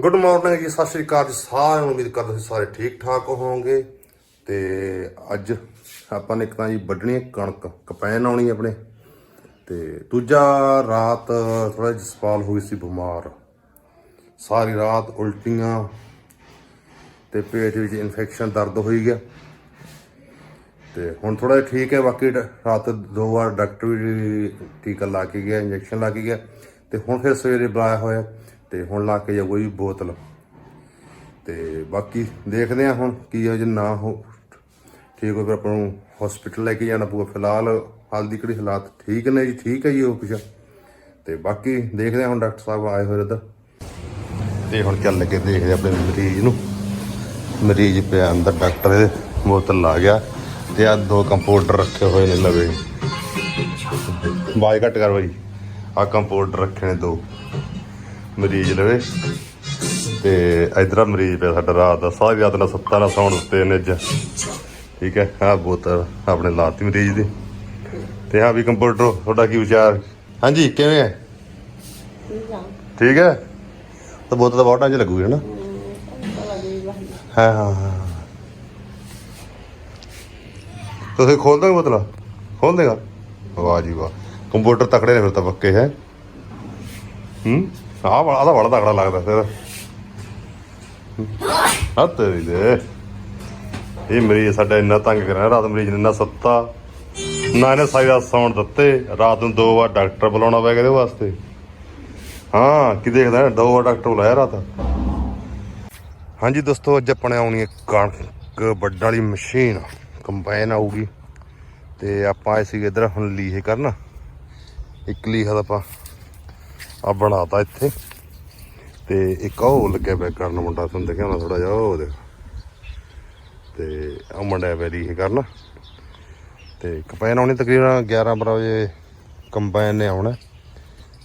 Good morning ਜੀ, ਸਤਿ ਸ਼੍ਰੀ ਅਕਾਲ ਜੀ। ਸਾਰਿਆਂ ਨੂੰ ਉਮੀਦ ਕਰਦਾ ਤੁਸੀਂ ਸਾਰੇ ਠੀਕ ਠਾਕ ਹੋਵੋਗੇ। ਤੇ ਅੱਜ ਆਪਾਂ ਨੇ ਇੱਕ ਤਾਂ ਜੀ ਵੱਢਣੀ ਕਣਕ, ਕਪੈਨ ਆਉਣੀ ਆਪਣੇ। ਤੇ ਦੂਜਾ ਰਾਤ ਥੋੜਾ ਜਸਪਾਲ ਹੋਈ ਸੀ ਬਿਮਾਰ। ਸਾਰੀ ਰਾਤ ਉਲਟੀਆਂ ਤੇ ਪੇਟ ਵਿੱਚ ਇਨਫੈਕਸ਼ਨ ਦਰਦ ਹੋਈ ਗਿਆ। ਤੇ ਹੁਣ ਥੋੜਾ ਜਿਹਾ ਠੀਕ ਹੈ, ਬਾਕੀ ਡ- ਰਾਤ ਦੋ ਵਾਰ ਡਾਕਟਰ ਵੀ ਟੀਕਾ ਲਾ ਕੇ ਗਿਆ ਇੰਜੈਕਸ਼ਨ ਲਾ ਕੇ ਗਿਆ। ਤੇ ਹੁਣ ਫਿਰ ਸਵੇਰੇ ਬੁਲਾਇਆ ਹੋਇਆ। ਤੇ ਹੁਣ ਲਾ ਕੇ ਜਾਊਗਾ ਜੀ ਬੋਤਲ। ਤੇ ਬਾਕੀ ਦੇਖਦੇ ਆ ਹੁਣ ਕੀ ਹੋ ਜੇ ਨਾ ਹੋ ਠੀਕ ਹੋ ਫਿਰ ਆਪਾਂ ਨੂੰ ਹਸਪੀਟਲ ਲੈ ਕੇ ਜਾਣਾ ਪਊਗਾ। ਫਿਲਹਾਲ ਹਾਲ ਦੀ ਕਿਹੜੀ ਹਾਲਾਤ ਠੀਕ ਨੇ ਜੀ, ਠੀਕ ਹੈ ਜੀ ਉਹ ਕੁਛ। ਤੇ ਬਾਕੀ ਦੇਖਦੇ ਆ ਹੁਣ ਡਾਕਟਰ ਸਾਹਿਬ ਆਏ ਹੋਏ ਇੱਧਰ। ਤੇ ਹੁਣ ਚੱਲ ਕੇ ਦੇਖਦੇ ਆਪਣੇ ਮਰੀਜ਼ ਨੂੰ। ਮਰੀਜ਼ ਪਿਆ ਅੰਦਰ, ਡਾਕਟਰ ਦੇ ਬੋਤਲ ਲਾ ਗਿਆ ਤੇ ਆ ਦੋ ਕੰਪਾਊਂਡਰ ਰੱਖੇ ਹੋਏ ਨੇ ਲਵੇ ਬਾਈ ਘੱਟ ਕਰ ਬਾਈ। ਆ ਕੰਪਾਊਂਡਰ ਰੱਖੇ ਨੇ ਦੋ। ਮਰੀਜ਼ ਲਵੇ। ਤੇ ਇਧਰ ਮਰੀਜ਼ ਪਿਆ ਸਾਡਾ ਰਾਤ ਦਾ। ਸਾਹ ਰਾਤ ਨਾਲ ਸੱਤਾ ਨਾਲ ਸੌਣ ਉੱਤੇ ਨੇ ਅੱਜ। ਠੀਕ ਹੈ ਆ ਬੋਤਲ ਆਪਣੇ ਲਾਤੀ ਮਰੀਜ਼ ਦੀ। ਤੇ ਹਾਂ ਵੀ ਕੰਪਾਊਂਡਰ ਤੁਹਾਡਾ ਕੀ ਵਿਚਾਰ? ਹਾਂਜੀ, ਕਿਵੇਂ ਹੈ? ਠੀਕ ਹੈ? ਤਾਂ ਬੋਤਲ ਤਾਂ ਬਹੁਤ ਟਾਈਮ ਚ ਲੱਗੂਗੀ, ਹੈ ਨਾ? ਹਾਂ ਹਾਂ ਹਾਂ। ਤੁਸੀਂ ਖੋਲ ਦੋਗੇ ਬੋਤਲ? ਖੋਲ ਦੇਗਾ? ਵਾਹ ਜੀ ਵਾਹ। ਕੰਪਿਊਟਰ ਤਕੜੇ ਨੇ ਫਿਰ ਤਾਂ ਪੱਕੇ, ਹੈ? ਹੂੰ? ਆਹ ਬੜਾ ਆਹ ਬੜਾ ਤਕੜਾ ਲੱਗਦਾ ਫਿਰ ਆ ਤੇਰੀ ਦੇ ਇਹ ਮਰੀਜ਼ ਸਾਡਾ ਇੰਨਾ ਤੰਗ ਕਰਿਆ ਰਾਤ ਮਰੀਜ਼ ਨੇ ਇੰਨਾ ਸੱਤਾ ਨਾ ਇਹਨੇ ਸਾਰੀ ਰਾਤ ਸੌਣ ਦਿੱਤੇ ਰਾਤ ਨੂੰ ਦੋ ਵਾਰ ਡਾਕਟਰ ਬੁਲਾਉਣਾ ਪੈ ਗਿਆ ਵਾਸਤੇ ਹਾਂ ਕੀ ਦੇਖਦਾ ਦੋ ਵਾਰ ਡਾਕਟਰ ਬੁਲਾਇਆ ਰਾਤ ਹਾਂਜੀ ਦੋਸਤੋ ਅੱਜ ਆਪਣੇ ਆਉਣੀ ਹੈ ਕਣਕ ਵੱਢਣ ਵਾਲੀ ਮਸ਼ੀਨ ਕੰਬਾਈਨ ਆਊਗੀ ਤੇ ਆਪਾਂ ਆਏ ਸੀਗੇ ਇਧਰ ਹੁਣ ਲੀਹੇ ਕਰਨ ਇੱਕ ਲੀਹਾ ਦਾ ਆਪਾਂ ਆ ਬਣਾਤਾ ਇੱਥੇ। ਤੇ ਇੱਕ ਉਹ ਲੱਗਿਆ ਪਿਆ ਕਰਨ ਮੁੰਡਾ ਤੁਹਾਨੂੰ ਦਿਖਿਆ ਹੋਣਾ ਥੋੜਾ ਜਿਹਾ ਉਹ ਦੇਖ ਤੇ ਆ ਮੁੰਡਾ ਪਿਆ ਲੀਹੇ ਕਰਨ। ਤੇ ਕੰਬਾਈਨ ਆਉਣੀ ਤਕਰੀਬਨ 11 12 ਵਜੇ ਕੰਬਾਈਨ ਨੇ ਆਉਣਾ।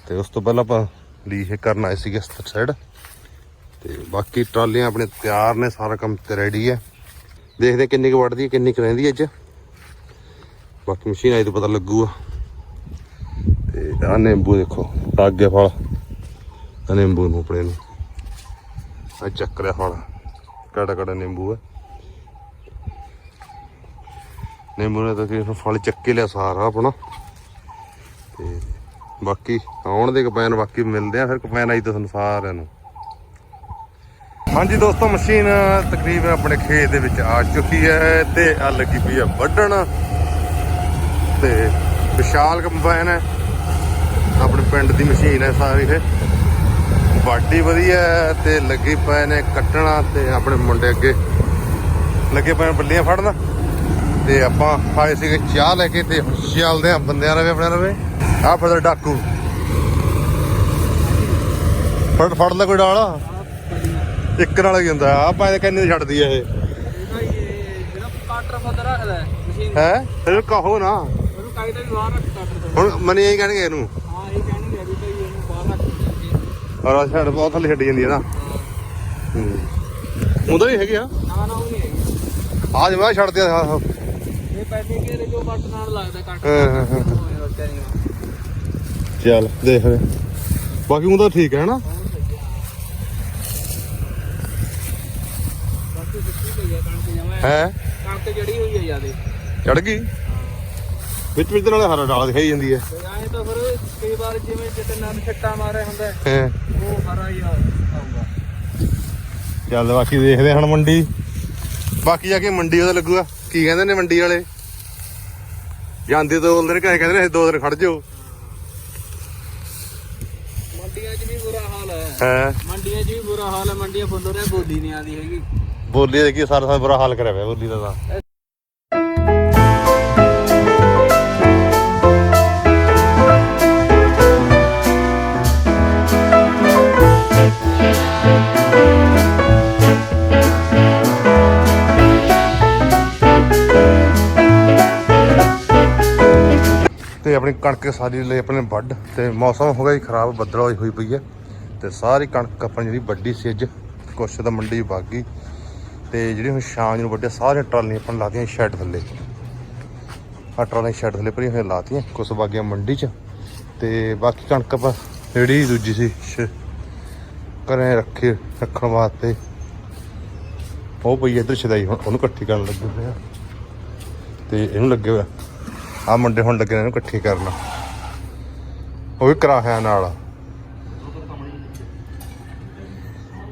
ਤੇ ਉਸ ਤੋਂ ਪਹਿਲਾਂ ਆਪਾਂ ਲੀਹ ਕਰਨ ਆਏ ਸੀਗੇ ਇਸ ਸਾਈਡ। ਤੇ ਬਾਕੀ ਟਰਾਲੀਆਂ ਆਪਣੇ ਤਿਆਰ ਨੇ, ਸਾਰਾ ਕੰਮ ਤੇ ਰੈਡੀ ਹੈ। ਦੇਖਦੇ ਕਿੰਨੀ ਕੁ ਵੱਢਦੀ ਹੈ, ਕਿੰਨੀ ਕੁ ਰਹਿੰਦੀ ਅੱਜ। ਬਾਕੀ ਮਸ਼ੀਨ ਆਈ ਤੋਂ ਪਤਾ ਲੱਗੂਗਾ। ਤੇ ਆ ਨਿੰਬੂ ਦੇਖੋ। ਅੱਗੇ ਫਲ। ਨਿੰਬੂ ਨੂੰ ਆਪਣੇ ਨੂੰ। ਆ ਚੱਕ ਲਿਆ ਫਲ। ਕੜਾ ਕੜਾ ਨਿੰਬੂ ਹੈ ਨਿੰਬੂ ਨੇ ਤਾਂ ਕਿ ਫਲ ਚੱਕੇ ਲਿਆ ਸਾਰਾ ਆਪਣਾ। ਤੇ ਬਾਕੀ ਆਉਣ ਦੇ ਕਪੈਨ ਬਾਕੀ ਮਿਲਦੇ ਆ, ਫਿਰ ਕਪੈਨ ਆਈ ਤਾਂ ਤੁਹਾਨੂੰ ਸਾਰਿਆਂ ਨੂੰ। ਹਾਂਜੀ ਦੋਸਤੋ, ਮਸ਼ੀਨ ਤਕਰੀਬਨ ਆਪਣੇ ਖੇਤ ਦੇ ਵਿੱਚ ਆ ਚੁੱਕੀ ਹੈ ਤੇ ਆ ਲੱਗੀ ਪਈ ਹੈ ਵੱਢਣ। ਤੇ ਵਿਸ਼ਾਲ ਕੰਬਾਈਨ ਹੈ। ਆਪਣੇ ਪਿੰਡ ਦੀ ਮਸ਼ੀਨ ਹੈ ਸਾਰੀ ਇਹ। ਬਾਡੀ ਵਧੀਆ ਤੇ ਲੱਗੀ ਪਏ ਨੇ ਕੱਟਣਾ ਤੇ ਆਪਣੇ ਮੁੰਡੇ ਅੱਗੇ। ਲੱਗੇ ਪਏ ਨੇ ਬੱਲੀਆਂ ਫੜਨ। ਤੇ ਆਪਾਂ ਆਏ ਸੀਗੇ ਚਾਹ ਲੈ ਕੇ ਤੇ ਚੱਲਦੇ ਆ ਬੰਦਿਆਂ ਰਵੇ ਆਪਣੇ ਰਵੇ। ਆ ਫਿਰ ਡਾਕੂ। ਫੜ ਫੜ ਲੈ ਕੋਈ ਡਾਲ ਇੱਕ ਨਾਲ ਹੀ ਹੁੰਦਾ। ਆ ਆਪਾਂ ਇਹ ਕਹਿੰਦੇ ਛੱਡਦੀ ਆ ਇਹ। ਜਿਹੜਾ ਕਾਟਰ ਫਦ ਰੱਖਦਾ ਹੈ ਮਸ਼ੀਨ ਹੈ ਫਿਰ ਕਹੋ ਨਾ ਹੁਣ ਮਨੀ ਇਹੀ ਕਹਿਣਗੇ ਇਹਨੂੰ ਹਾਂ ਇਹ ਕਹਿਣਗੇ ਵੀ ਭਈ ਇਹਨੂੰ ਬਾਹਰ ਰੱਖ ਮਸ਼ੀਨ। ਔਰ ਛੱਡ ਬਹੁਤ ਥੱਲੇ ਛੱਡੀ ਜਾਂਦੀ ਹੈ ਨਾ। ਹੂੰ। ਉਹਦਾ ਵੀ ਹੈਗੇ ਆ। ਨਾ ਨਾ ਉਹ ਨਹੀਂ ਹੈਗੀ। ਆ ਜਮਾ ਛੱਡ ਦਿਆ ਇਹ ਪੈਸੇ ਕਿਹੜੇ ਜੋ ਬੱਟ ਨਾਲ ਲੱਗਦਾ ਕਾਟਰ ਹਾਂ, ਹਾਂ, ਹਾਂ। ਚੱਲ ਦੇਖ ਲੈ। ਬਾਕੀ ਉਹਦਾ ਠੀਕ ਹੈ ਨਾ ਹੈ ਕਣਕ ਜੜੀ ਹੋਈ ਹੈ ਜਿਆਦੇ। ਚੜ ਗਈ? ਵਿੱਚ ਵਿੱਚ ਨਾਲੇ ਹਰਾ ਡਾਲ ਦਿਖਾਈ ਜਾਂਦੀ ਹੈ। ਐਂ ਤਾਂ ਫਿਰ ਕਈ ਵਾਰ ਜਿਵੇਂ ਜਿੱਤੇ ਨਾਲ ਛੱਟਾ ਮਾਰਿਆ ਹੁੰਦਾ ਹੈ, ਹੈਂ। ਉਹ ਹਰਾ ਹੀ ਆ- ਆਊਗਾ। ਚੱਲ ਬਾਕੀ ਦੇਖਦੇ ਹਾਂ ਹੁਣ ਮੰਡੀ। ਬਾਕੀ ਜਾ ਕੇ ਮੰਡੀ ਉਹਦਾ ਲੱਗੂਗਾ। ਕੀ ਕਹਿੰਦੇ ਨੇ ਮੰਡੀ ਵਾਲੇ? ਜਾਂਦੇ ਤਾਂ ਬੋਲਦੇ ਨੇ ਘਰੇ ਕਹਿੰਦੇ ਨੇ ਦੋ ਦਿਨ ਖੜ ਜਾਓ। ਮੰਡੀਆਂ 'ਚ ਵੀ ਬੁਰਾ ਹਾਲ ਹੈ। ਹੈ? ਮੰਡੀਆਂ 'ਚ ਵੀ ਬੁਰਾ ਹਾਲ ਹੈ। ਮੰਡੀਆਂ ਫੁੱਲ ਰਿਹਾ ਬੋਲੀ ਨਹੀਂ ਆਦੀ ਹੈਗੀ। ਬੋਲੀ ਦੇ ਕੀ ਸਾਰਾ ਸਾਰਾ ਬੁਰਾ ਹਾਲ ਕਰਿਆ ਪਿਆ ਬੋਲੀ ਦਾ ਤਾਂ। ਤੇ ਆਪਣੀ ਕਣਕ ਸਾਰੀ ਲਈ ਆਪਣੇ ਵੱਢ ਤੇ ਮੌਸਮ ਹੋ ਗਿਆ ਜੀ ਖਰਾਬ, ਬੱਦਲ ਹੋਈ ਹੋਈ ਪਈ ਹੈ ਤੇ ਸਾਰੀ ਕਣਕ ਆਪਣੀ ਜਿਹੜੀ ਵੱਡੀ ਸੀ ਅੱਜ, ਕੁਛ ਤਾਂ ਮੰਡੀ ਵਗ ਗਈ ਤੇ ਜਿਹੜੀ ਹੁਣ ਸ਼ਾਮ ਨੂੰ ਵੱਡੇ ਸਾਰੇ ਟਰਾਲੀਆਂ ਆਪਾਂ ਲਾਤੀਆਂ ਸ਼ੈੱਡ ਥੱਲੇ। ਆ ਟਰਾਲੀਆਂ ਸ਼ੈੱਡ ਥੱਲੇ ਭਰੀਆਂ ਹੋਈਆਂ ਲਾਤੀਆਂ, ਕੁਛ ਵਗ ਮੰਡੀ 'ਚ ਤੇ ਬਾਕੀ ਕਣਕ ਆਪਾਂ ਜਿਹੜੀ ਦੂਜੀ ਸੀ ਸ਼- ਰੱਖੇ, ਰੱਖਣ ਵਾਸਤੇ। ਉਹ ਪਈ ਇੱਧਰ ਛਦਾਈ, ਹੁਣ ਉਹਨੂੰ ਇਕੱਠੀ ਕਰਨ ਲੱਗੇ ਹੋਏ ਆ। ਤੇ ਇਹਨੂੰ ਲੱਗੇ ਹੋਇਆ ਆ ਮੁੰਡੇ ਹੁਣ ਲੱਗੇ ਨੇ ਇਹਨੂੰ ਇਕੱਠੀ ਕਰਨ। ਉਹ ਵੀ ਕਰਾਹਿਆ ਨਾਲ।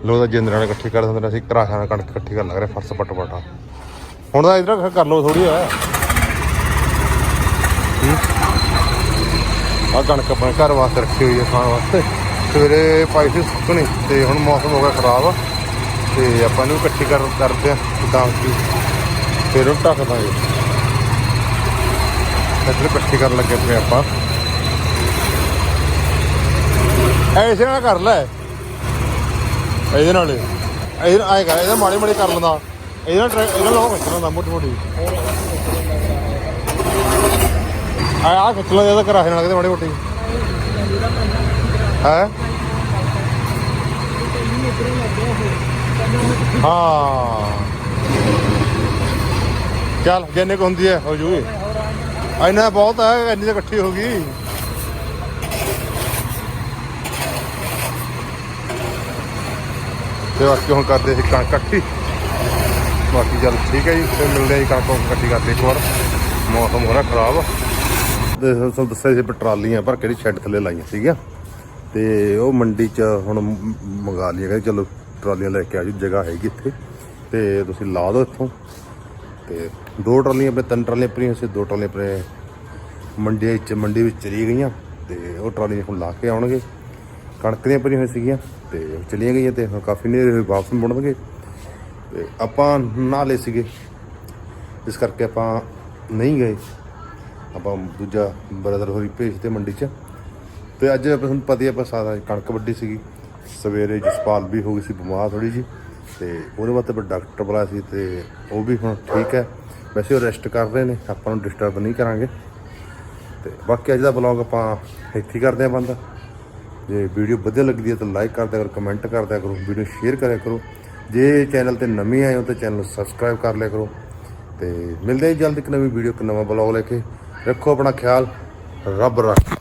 ਲੋਕ ਦਾ ਜਿੰਦਰਾਂ ਨਾਲ ਇਕੱਠੀ ਕਰ ਦਿੰਦੇ ਨੇ, ਅਸੀਂ ਕਰਾਹਿਆ ਨਾਲ ਕਣਕ ਇਕੱਠੀ ਕਰਨ ਲੱਗ ਰਹੇ ਫਰਸ ਪਟ ਪਟਾ। ਹੁਣ ਤਾਂ ਇਧਰ ਕਰ ਲਓ ਥੋੜੀ ਆ ਆ ਕਣਕ ਆਪਣੇ ਘਰ ਵਾਸਤੇ ਰੱਖੀ ਹੋਈ ਹੈ ਖਾਣ ਵਾਸਤੇ। ਸਵੇਰੇ ਪਾਈ ਸੀ ਸੁੱਕਣੀ, ਤੇ ਹੁਣ ਮੌਸਮ ਹੋ ਗਿਆ ਖਰਾਬ। ਤੇ ਆਪਾਂ ਇਹਨੂੰ ਇਕੱਠੀ ਕਰ ਕਰਦੇ ਆ ਤਾਂ ਕਿ ਫਿਰ ਉਹ ਢੱਕ ਦਾਂਗੇ। ਇੱਧਰ ਇਕੱਠੀ ਕਰਨ ਲੱਗੇ ਪਏ ਆਪਾਂ। ਐਸੇ ਨਾਲ ਕਰ ਲੈ। ਇਹਦੇ ਨਾਲ ਇਹਦੇ ਨਾਲ ਆਏਗਾ, ਇਹਦਾ ਮਾੜੇ ਮਾੜੇ ਕਰ ਲੈਂਦਾ। ਇਹਦੇ ਨਾਲ ਟਰੈ- ਇਹਦੇ ਨਾਲ ਉਹ ਮੋਟੀ ਮੋਟੀ। ਆ ਆ ਖਿੱਚ ਲੈਂਦਾ ਇਹਦਾ ਕਰਾਹੇ ਨਾਲ ਕਿਤੇ ਮਾੜੀ ਮੋਟੀ। ਹੈ? ਹਾਂ। ਚੱਲ, ਜਿੰਨੇ ਕੁ ਹੁੰਦੀ ਹੈ, ਹੋ ਜੂਗੀ। ਇੰਨਾ ਬਹੁਤ ਹੈ ਇੰਨੀ ਤਾਂ ਇਕੱਠੀ ਹੋ ਗਈ। ਤੇ ਬਾਕੀ ਹੁਣ ਕਰਦੇ ਸੀ ਕਣਕ ਇਕੱਠੀ। ਬਾਕੀ ਚੱਲ ਠੀਕ ਹੈ ਜੀ, ਫਿਰ ਮਿਲਦੇ ਆ ਜੀ ਕਣਕ ਇਕੱਠੀ ਕਰਦੇ ਇੱਕ ਵਾਰ। ਮੌਸਮ ਹੋ ਰਿਹਾ ਖਰਾਬ ਤੇ ਤੁਹਾਨੂੰ ਦੱਸਿਆ ਸੀ ਟਰਾਲੀਆਂ ਭਰ ਕੇ ਦੀ ਸ਼ੈੱਡ ਥੱਲੇ ਲਾਈਆਂ ਸੀਗੀਆਂ। ਤੇ ਉਹ ਮੰਡੀ 'ਚ ਹੁਣ ਮ- ਮੰਗਾ ਲਈਆਂ ਕਹਿੰਦੇ, ਚਲੋ ਟਰਾਲੀਆਂ ਲੈ ਕੇ ਆ ਜੀ ਜਗ੍ਹਾ ਹੈਗੀ ਇੱਥੇ। ਤੇ ਤੁਸੀਂ ਲਾ ਦਿਓ ਇੱਥੋਂ। ਤੇ ਦੋ ਟਰਾਲੀਆਂ ਆਪਣੇ ਤਿੰਨ ਟਰਾਲੀਆਂ ਪਈਆਂ ਸੀ, ਦੋ ਟਰਾਲੀਆਂ ਆਪਣੇ ਮੰਡੀ ਵਿੱਚ ਮੰਡੀ ਵਿੱਚ ਚਲੀ ਗਈਆਂ ਤੇ ਉਹ ਟਰਾਲੀਆਂ ਹੁਣ ਲਾ ਕੇ ਆਉਣਗੇ। ਕਣਕ ਦੀਆਂ ਭਰੀਆਂ ਹੋਈਆਂ ਸੀਗੀਆਂ ਤੇ ਚਲੀਆਂ ਗਈਆਂ ਤੇ ਹੁਣ ਕਾਫੀ ਨੇਰੇ ਹੋਏ ਵਾਪਸ ਮੁੜਨਗੇ। ਤੇ ਆਪਾਂ ਨਾ ਲਏ ਸੀਗੇ, ਇਸ ਕਰਕੇ ਆਪਾਂ ਨਹੀਂ ਗਏ। ਆਪਾਂ ਦੂਜਾ ਬ੍ਰਦਰ ਹੋਰੀ ਭੇਜਦੇ ਮੰਡੀ 'ਚ। ਤੇ ਅੱਜ ਆਪਾਂ ਤੁਹਾਨੂੰ ਪਤਾ ਹੀ ਆਪਾਂ ਸਾਰਾ ਕਣਕ ਵੱਡੀ ਸੀਗੀ। ਸਵੇਰੇ ਜਸਪਾਲ ਵੀ ਹੋ ਗਈ ਸੀ, ਬਿਮਾਰ ਥੋੜੀ ਜੀ ਤੇ ਉਹਦੇ ਬਾਅਦ ਆਪਾਂ ਡਾਕਟਰ ਬੁਲਾਇਆ ਸੀ ਤੇ ਉਹ ਵੀ ਹੁਣ ਠੀਕ ਹੈ। ਵੈਸੇ ਉਹ ਰੈਸਟ ਕਰ ਰਹੇ ਨੇ, ਆਪਾਂ ਨੂੰ ਡਿਸਟਰਬ ਨਹੀਂ ਕਰਾਂਗੇ। ਤੇ ਬਾਕੀ ਅੱਜ ਦਾ ਬਲੌਗ ਆਪਾਂ ਇੱਥੇ ਹੀ ਕਰਦੇ ਆਂ ਬੰਦ। ਜੇ ਵੀਡੀਓ ਵਧੀਆ ਲੱਗਦੀ ਹੈ ਤਾਂ ਲਾਈਕ ਕਰ ਦਿਆ ਕਰੋ ਕਮੈਂਟ ਕਰ ਦਿਆ ਕਰੋ ਵੀਡੀਓ ਸ਼ੇਅਰ ਕਰਿਆ ਕਰੋ। ਜੇ ਚੈਨਲ ਤੇ ਨਵੇਂ ਆਏ ਹੋ ਤਾਂ ਚੈਨਲ ਨੂੰ ਸਬਸਕ੍ਰਾਈਬ ਕਰ ਲਿਆ ਕਰੋ। ਤੇ ਮਿਲਦੇ ਹਾਂ ਜਲਦ ਇੱਕ ਨਵੀਂ ਵੀਡੀਓ ਇੱਕ ਨਵਾਂ ਬਲੌਗ ਲੈ ਕੇ। ਰੱਖੋ ਆਪਣਾ ਖਿਆਲ, ਰੱਬ ਰੱਖ।